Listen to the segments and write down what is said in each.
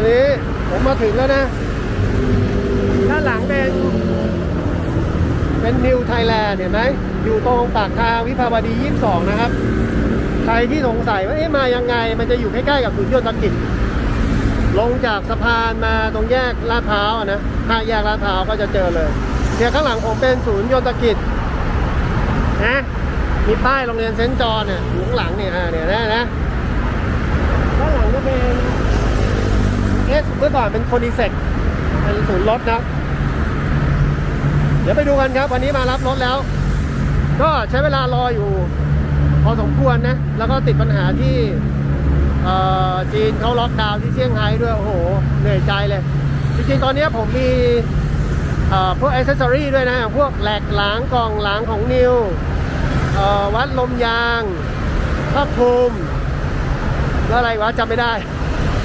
อนนี้ผมมาถึงแล้วนะ ด้านหลังเป็น เป็นนิวไทยแลนด์เห็นไหม อยู่ตรงปากทางวิภาวดี 22 นะครับ ใครที่สงสัยว่าเอ๊ะมายังไง มันจะอยู่ใกล้ๆกับศูนย์โยนตกิจ ลงจากสะพานมาตรงแยกลาดพร้าวนะห้าแยกลาดพร้าวก็จะเจอเลยเนี่ยข้างหลังผมเป็นศูนย์โยนตกิจนะมีป้ายโรงเรียนเซนต์จอนเนี่ยอยู่ข้างหลังเนี่ยอ่าเนี่ยนะนะด้านหลังก็เป็น เมื่อก่อนเป็นคนิเซ็กเป็นศูนย์รถนะ เดี๋ยวไปดูกันครับ วันนี้มารับรถแล้ว ก็ใช้เวลารออยู่ พอสมควรนะ แล้วก็ติดปัญหาที่จีนเขาล็อกดาวน์ที่เซี่ยงไฮ้ด้วย โอ้โห เหนื่อยใจเลย จริงๆ ตอนนี้ผมมีเอ่อพวกอ c เซสซอรี่ด้วยนะ พวกแหลกหลางกล่องหลางของนิววัดลมยางผ้าคลุมแล้วอะไรวะจำไม่ได้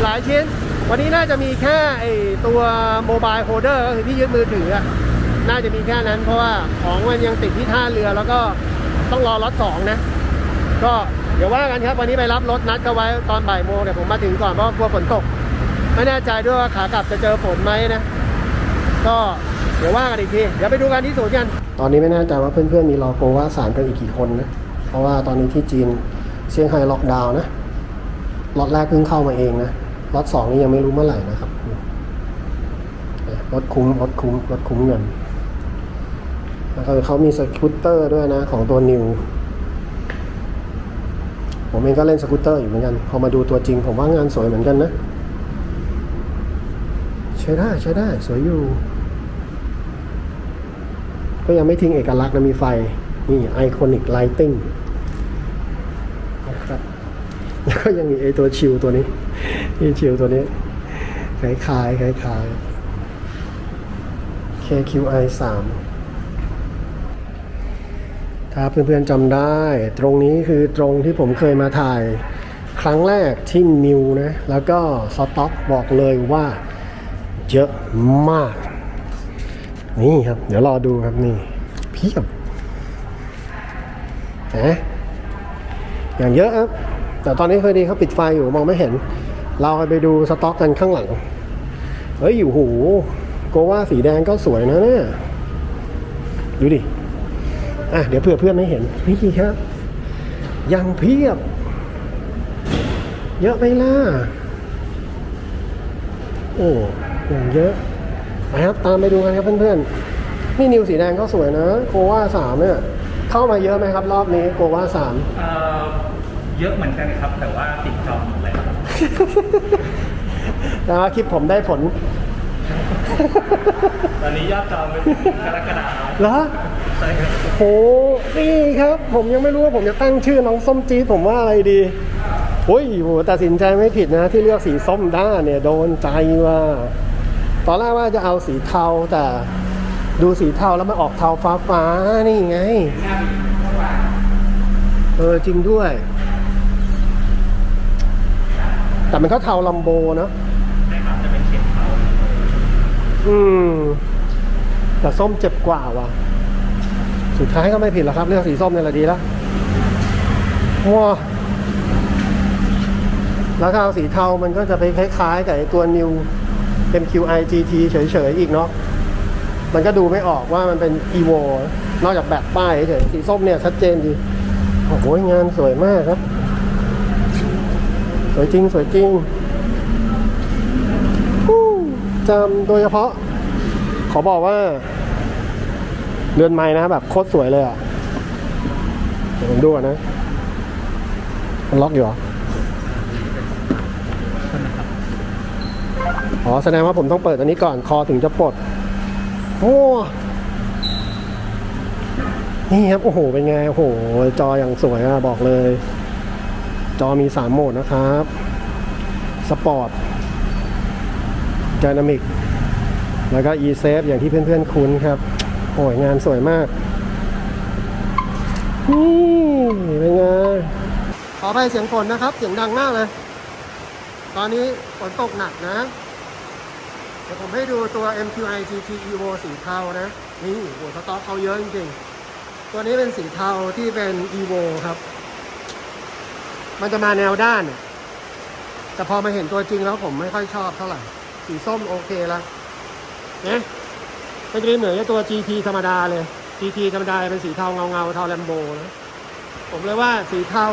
หลายชิ้น วันนี้น่าจะมีแค่ไอตัวโมบายโฮเดอร์ก็คือที่ยึดมือถืออะน่าจะมีแค่นั้น เพราะว่าของมันยังติดที่ท่าเรือแล้วก็ต้องรอรถสองนะ ก็เดี๋ยวว่ากันครับ วันนี้ไปรับรถนัดก็ไว้ตอนบ่ายโมงเดี๋ยวผมมาถึงก่อนเพราะกลัวฝนตก ไม่แน่ใจด้วยว่าขากลับจะเจอฝนไหมนะ ก็เดี๋ยวว่ากันอีกที เดี๋ยวไปดูกันที่ศูนย์กัน ตอนนี้ไม่แน่ใจว่าเพื่อนๆมีรอโกว่าสารกันอีกกี่คนนะ เพราะว่าตอนนี้ที่จีนเซี่ยงไฮ้ล็อกดาวน์นะ ล็อตแรกเพิ่งเข้ามาเองนะ ล็อตสองนี่ยังไม่รู้เมื่อไหร่นะครับรถคุ้มรถคุ้มรถคุ้มเงินแล้วก็เขามีสกูตเตอร์ด้วยนะ ของตัวนิว ผมเองก็เล่นสกูตเตอร์อยู่เหมือนกัน พอมาดูตัวจริง ผมว่างานสวยเหมือนกันนะ ใช้ได้ใช้ได้สวยอยู่ ก็ยังไม่ทิ้งเอกลักษณ์นะมีไฟ นี่ไอคอนิกไลติ้งนะครับแล้วก็ยังมีไอตัวชิลตัวนี้ นี่ชิลตัวนี้คล้ายคล้ายคล้ายคล้าย KQI 3ถ้าเพื่อนๆจำได้ ตรงนี้คือตรงที่ผมเคยมาถ่าย ครั้งแรกที่นิวนะ แล้วก็สต็อกบอกเลยว่าเยอะมาก นี่ครับ เดี๋ยวรอดูครับนี่เพียบนะอย่างเยอะครับ แต่ตอนนี้เคยดีเขาปิดไฟอยู่มองไม่เห็น เราไปดูสต็อกกันข้างหลัง เฮ้ยอยู่หูโกว่าสีแดงก็สวยนะเนี่ยดูดิ อะ เดี๋ยวเผื่อเพื่อนไม่เห็น นี่ครับ ยังเพียบ เยอะไหมล่ะ โอ้อย่างเยอะนะครับตามไปดูกันครับเพื่อนๆ นี่นิวสีแดงก็สวยนะโกว่าสามเนี่ย เข้ามาเยอะไหมครับ รอบนี้โกว่าสามเยอะเหมือนกันครับ แต่ว่าติดจอง แล้วคลิปผมได้ผล ตอนนี้ยอดจองไปถึงกรกฎาคมเหรอใช่ครับโหนี่ครับ ผมยังไม่รู้ว่าผมจะตั้งชื่อน้องส้มจี๊ดผมว่าอะไรดีโอ้ยโหตัดสินใจไม่ผิดนะ ที่เลือกสีส้มด้านเนี่ยโดนใจว่า ตอนแรกว่าจะเอาสีเทาแต่ดูสีเทาแล้วมันออกเทาฟ้าฟ้าๆนี่ไง เออจริงด้วย แต่มันก็เทาลัมโบเนะใช่ครับจะเป็นเข็มเขาอืม แต่ส้มเจ็บกว่าว่ะ สุดท้ายก็ไม่ผิดหรอกครับเลือกสีส้มเนี่ยแหละดีแล้วว้าแล้วถ้าเอาสีเทามันก็จะไปคล้ายๆกับตัว New MQI GT เฉยๆอีกเนาะ มันก็ดูไม่ออกว่ามันเป็น Evo นอกจากแบบป้ายเฉยๆสีส้มเนี่ยชัดเจนดี โอ้โหงานสวยมากครับ สวยจริงสวยจริงฮู้จำโดยเฉพาะ ขอบอกว่าเรือนไม้นะแบบโคตรสวยเลยอะเดี๋ยวผมดูนนะ มันล็อกอยู่เหรอ อ๋อ แสดงว่าผมต้องเปิดอันนี้ก่อนคอถึงจะปลด โอ้ นี่ครับ โอ้โห เป็นไง โอ้โห จออย่างสวยอะบอกเลย จอมีสามโหมดนะครับสปอร์ต d y นามิกแล้วก็ e-safe อย่างที่เพื่อนๆคุ้นครับ โอ้ยงานสวยมากนี่เป็นไงขอไปเสียงฝนนะครับ เสียงดังมากเลย ตอนนี้ฝนตกหนักนะ เดี๋ยวผมให้ดูตัว MQI GT Evo สีเทานะ นี่โหสต็อกเขาเยอะจริงๆ ตัวนี้เป็นสีเทาที่เป็น Evo ครับ มันจะมาแนวด้าน แต่พอมาเห็นตัวจริงแล้วผมไม่ค่อยชอบเท่าไหร่ สีส้มโอเคแล้วเนี่ยก็จะเป็นเหมือนกับตัว GT ธรรมดาเลย GT ธรรมดาเป็นสีเทาเงาเงาเทาแลมโบนะผมเลยว่าสีเทา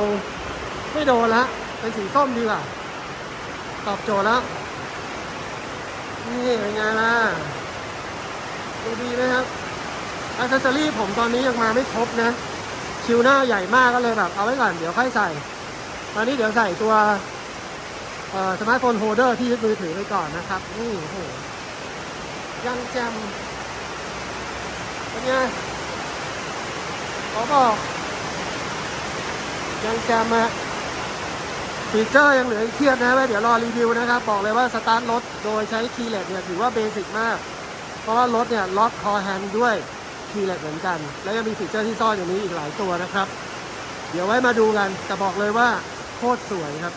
ไม่โดนละเป็นสีส้มดีกว่าตอบโจทย์แล้ว นี่เป็นไงล่ะดูดีไหมครับอัซเซอรี่ผมตอนนี้ยังมาไม่ครบนะ คิวหน้าใหญ่มากก็เลยแบบ เอาไว้ก่อนเดี๋ยวค่อยใส่ ตอนนี้เดี๋ยวใส่ตัวสมาร์ทโฟนโฮเดอร์ที่ยึดมือถือไปก่อนนะครับ นี่โอ้โหยังแจมเป็นไงขอบอก ยังแจมอะฟีเจอร์ยังเหลืออีกเทียบนะไว้เดี๋ยวรอรีวิวนะครับ บอกเลยว่าสตาร์ทรถโดยใช้คีย์เลสเนี่ยถือว่าเบสิกมาก เพราะว่ารถเนี่ยล็อกคอแฮนด์ด้วยคีย์เลสเหมือนกัน แล้วยังมีฟีเจอร์ที่ซ่อนอยู่นี้อีกหลายตัวนะครับ เดี๋ยวไว้มาดูกันแต่บอกเลยว่า คตรสวยครับ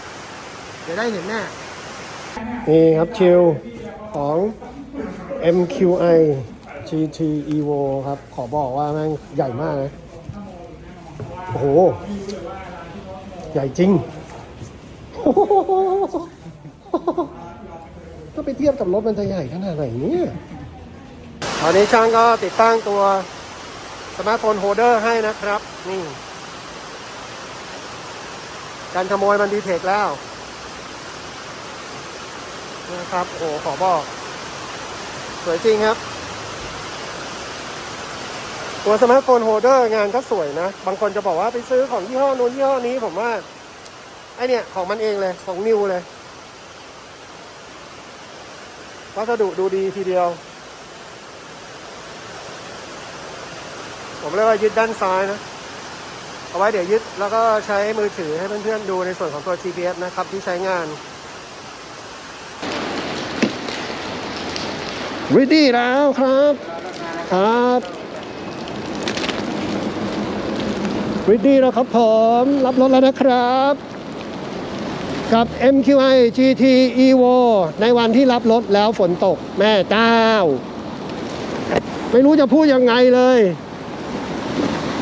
เดี๋ยวได้เห็นแน่นี่ครับชิลของ MQI GT Evo ครับ ขอบอกว่าแม่งใหญ่มากนะ โอ้โห ใหญ่จริง ก็ไปเทียบกับรถมันจะใหญ่ขนาดไหนเนี่ยตอนนี้ช่างก็ติดตั้งตัวสมาร์ทโฟนโฮลเดอร์ให้นะครับ นี่ การขโมยมันดีเทคแล้วนะครับโอ้ขอบอก สวยจริงครับ ตัวสมาร์ทโฟนโฮเดอร์งานก็สวยนะ บางคนจะบอกว่าไปซื้อของยี่ห้อนู้นยี่ห้อนี้ผมว่า ไอเนี่ย ของมันเองเลย ของนิวเลย วัสดุดูดีทีเดียว ผมเรียกว่ายึดด้านซ้ายนะ เอาไว้เดี๋ยวยึดแล้วก็ใช้มือถือให้เพื่อนๆดูในส่วนของตัว GPS นะครับที่ใช้งานวิดีแล้วครับ ครับวิดีแล้วครับผม รับรถแล้วนะครับ กับ MQI GT Evo ในวันที่รับรถแล้วฝนตกแม่เจ้า ไม่รู้จะพูดยังไงเลย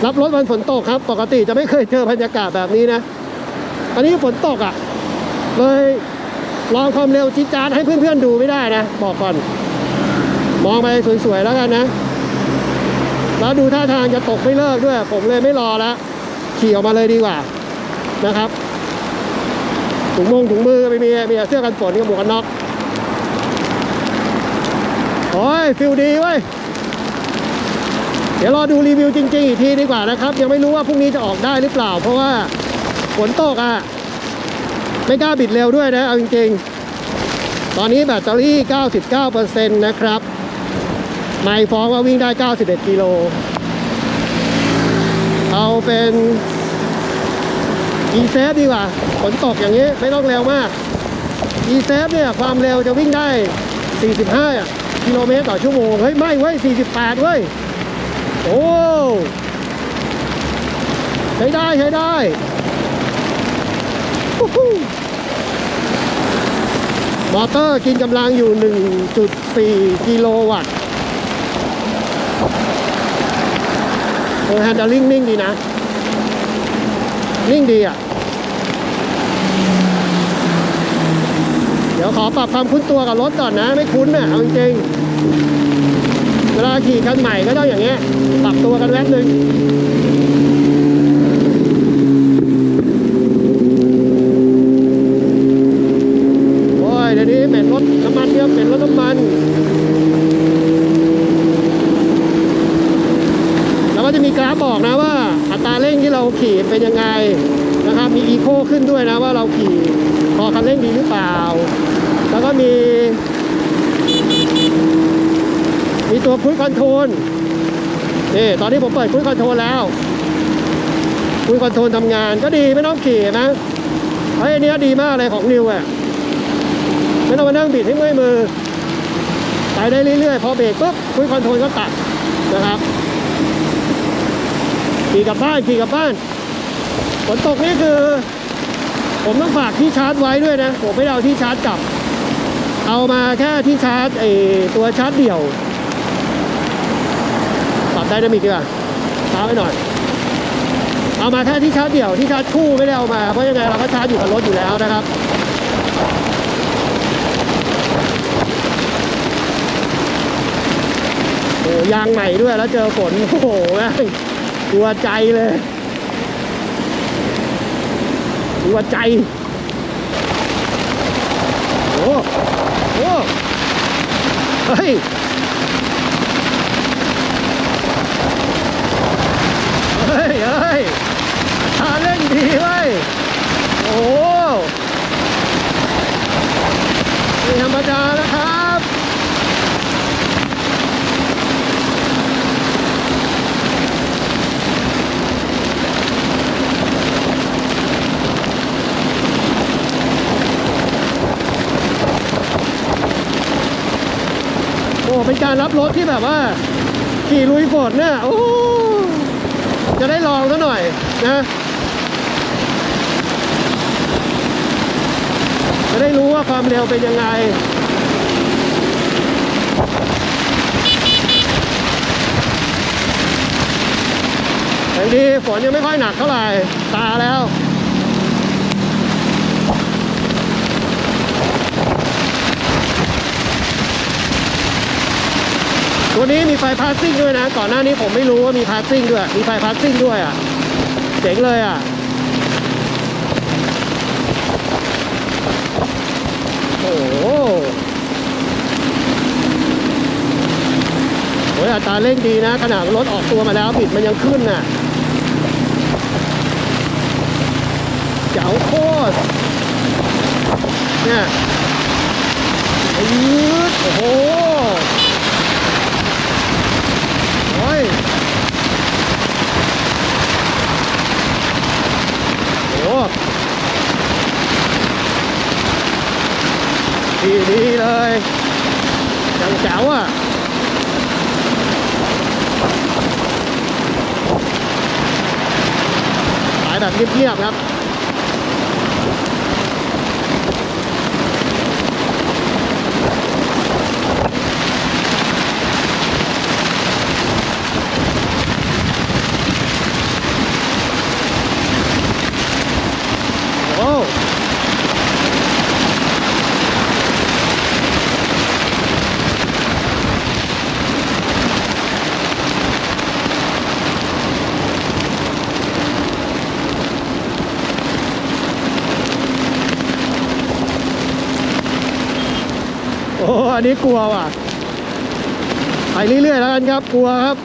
รับรถวันฝนตกครับ ปกติจะไม่เคยเจอบรรยากาศแบบนี้นะ อันนี้ฝนตกอะ่ะ เลยลองความเร็วจิจาดให้เพื่อนๆดูไม่ได้นะบอกก่อน มองไปสวยๆแล้วกันนะ แล้วดูท่าทางจะตกไม่เลิกด้วย ผมเลยไม่รอแล้วขี่ออกมาเลยดีกว่านะครับถุงมงถุงมือก็ไม่มีมีเสื้อกันฝนกับหมวกกันน็อกโอ้ยฟิลดีเว้ย ดี๋ยวรอดูรีวิวจริง ๆ อีกทีดีกว่านะครับ ยังไม่รู้ว่าพรุ่งนี้จะออกได้หรือเปล่า เพราะว่าฝนตกอะไม่กล้าบิดเร็วด้วยนะเอาจริง ๆ ตอนนี้แบตเตอรี่ 99%นะครับไม่ฟ้องว่าวิ่งได้ 91 กิโล เอาเป็น e s a f e ดีกว่า ฝนตกอย่างนี้ไม่ต้องเร็วมาก e s a f e เนี่ยความเร็วจะวิ่งได้ 45 กิโลเมตรต่อชั่วโมง เฮ้ย ไม่เว้ย 48 เว้ย โอ้ใช้ได้ใช้ได้ฮู้ฮู้มอเตอร์กินกำลังอยู่ 1.4 กิโลวัตต์โอ้แฮนด์ลิงนิ่งดีนะ นิ่งดีอะ เดี๋ยวขอปรับความคุ้นตัวกับรถก่อนนะ ไม่คุ้นน่ะ เอาจริง เวลาขี่คันใหม่ก็ต้องอย่างเงี้ยปรับตัวกันแวบหนึ่งโอ้ยเดี๋ยวนี้เหม็นรถน้ำมันเยอะเหม็นรถน้ำมันแล้วก็จะมีกราฟบอกนะว่า อัตราเร่งที่เราขี่เป็นยังไงนะครับมีอีโคขึ้นด้วยนะว่าเราขี่พอคันเร่งดีหรือเปล่า แล้วก็มีมี ตัวคุยคอนโทรลนี่ตอนนี้ผมเปิดคุยคอนโทรลแล้ว คุยคอนโทรลทำงานก็ดีไม่ต้องขี่นะเฮ้นเนี้ยดีมากเลยของนิวอะไม่ต้องมานั่งบิดให้เมื่อยมือไปได้เรื่อยๆ พอเบรกปุ๊บคุยคอนโทรลก็ตัดนะครับขี่กลับบ้านขี่กลับบ้านฝนตกนี่คือ ผมต้องฝากที่ชาร์จไว้ด้วยนะ ผมไม่เอาที่ชาร์จกลับ เอามาแค่ที่ชาร์จไอตัวชาร์จเดี่ยว ดนดมิกดีกว่าช้าไปหน่อย เอามาแค่ที่ชาร์จเดี่ยวที่ชาร์จคู่ไม่ได้เอามา เพราะยังไงเราก็ชาร์จอยู่กับรถอยู่แล้วนะครับโอ้ยางใหม่ด้วยแล้วเจอฝนโอ้โหแม่งกลัวใจเลยกลัวใจโอ้โอ้เฮ้ย การรับรถที่แบบว่า ขี่ลุยฝนเนี่ยโอ้จะได้ลองซะหน่อยนะจะได้รู้ว่าความเร็วเป็นยังไงอย่างดีฝนยังไม่ค่อยหนักเท่าไหร่ตาแล้ว ตัวนี้มีไฟพาสซิ่งด้วยนะ ก่อนหน้านี้ผมไม่รู้ว่ามีพาสซิ่งด้วย มีไฟพาสซิ่งด้วยอะ เจ๋งเลยอะ โอ้โหโอ้ยอัตราเร่งดีนะ ขนาดรถออกตัวมาแล้วบิดมันยังขึ้นน่ะเจ๋วโคตร เนี่ยไอ้ยืดโอ้โห โอ้ยโอ้ ดีดีเลยจังแจ๋วอะสายแบบเงียบๆครับ โอ้โอ้อั นนี้กลัวว่ะไปเรื่อยๆแล้วกันครับกลัวครับ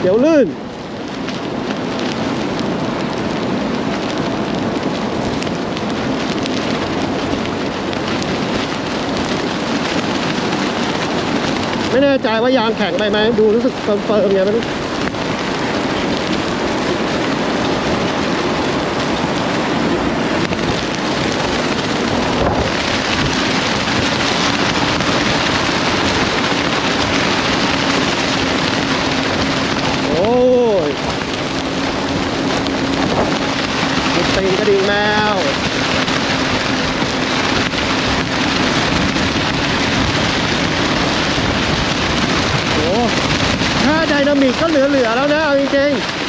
เดี๋ยวลื่น ไม่แน่ใจว่ายางแข็งไปไหมดูรู้สึกเฟิร์มๆไงไม่รู้โอ้ยมี ตีนกระดิ่งแมวโอ้ถ้าไดนามิกก็เหลือๆแล้วนะเอาจริงๆ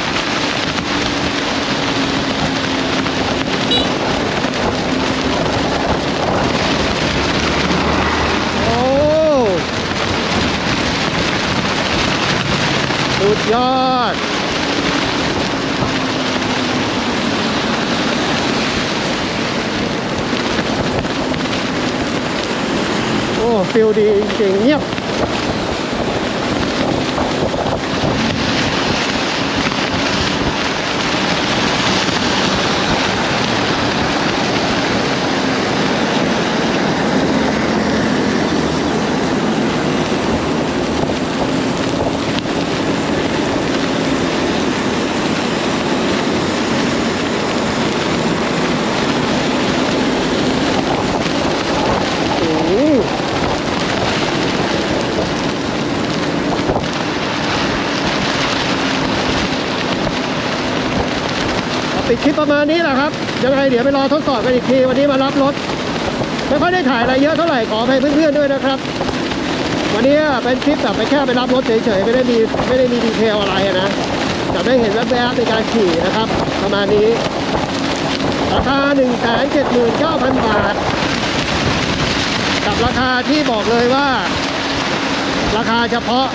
โอ้สุดยอด โอ้ฟิลดีจริงๆเงียบ โอ้โหเอาปิดค ลิปประมาณนี้แหละครับ ยังไงเดี๋ยวไปรอทดสอบกันอีกทีวันนี้มารับรถไม่ค่อยได้ถ่ายอะไรเยอะเท่าไหร่ขออภัยเพื่อนๆด้วยนะครับ วันนี้เป็นคลิปแบบไปแค่ไปรับรถเฉยๆไม่ได้มีไม่ได้มีดีเทลอะไรอะนะแต่ได้เห็นแวบๆในการขี่นะครับ ประมาณนี้ราคา 1 7 9 0 0 0 บาท กับราคาที่บอกเลยว่า ราคาเฉพาะ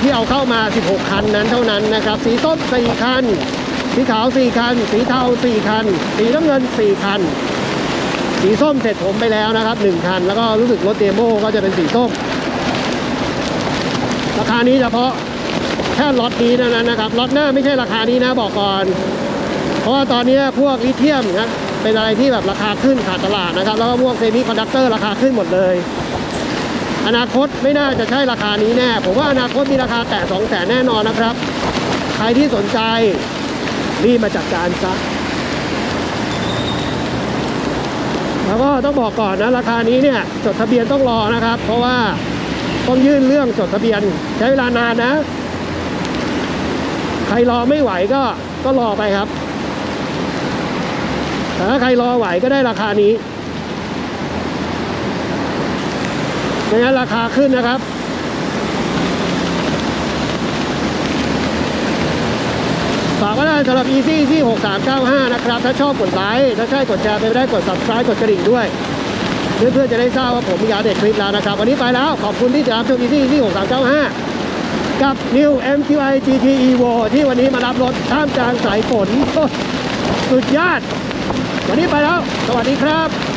ที่เอาเข้ามา 16 คันนั้นเท่านั้นนะครับ สีส้ม4คัน สีขาว 4 คัน สีเทา 4 คัน สีน้ำเงิน 4 คัน สีส้มเสร็จผมไปแล้วนะครับ 1 คัน แล้วก็รู้สึกรถเดโมก็จะเป็นสีส้ม ราคานี้เฉพาะแค่ล็อตนี้เท่านั้นนะครับ ล็อตหน้าไม่ใช่ราคานี้นะบอกก่อน เพราะว่าตอนนี้พวกลิเธียมนะเป็นอะไรที่แบบราคาขึ้นขาดตลาดนะครับ แล้วก็พวกเซมิคอนดักเตอร์ราคาขึ้นหมดเลย อนาคตไม่น่าจะใช่ราคานี้แน่ ผมว่าอนาคตมีราคาแตะสองแสนแน่นอนนะครับ ใครที่สนใจ รีบมาจัดการซะแล้วก็ต้องบอกก่อนนะราคานี้เนี่ยจดทะเบียนต้องรอนะครับ เพราะว่าต้องยื่นเรื่องจดทะเบียนใช้เวลานานนะ ใครรอไม่ไหวก็ก็รอไปครับแต่ถ้าใครรอไหวก็ได้ราคานี้ไม่งั้นราคาขึ้นนะครับ ฝากไว้ได้สำหรับ Easy ที่6395 นะครับ ถ้าชอบกดไลค์ ถ้าใช่กดแชร์ไปไม่ได้กด subscribe กดกระดิ่งด้วย เพื่อนๆจะได้ทราบว่าผมมียาเด็ดคลิปแล้วนะครับ วันนี้ไปแล้ว ขอบคุณที่ติดตามชม Easy ที่6395 กับ New MQI GT Evo ที่วันนี้มารับรถท่ามกลางสายฝนสุดยอด วันนี้ไปแล้ว สวัสดีครับ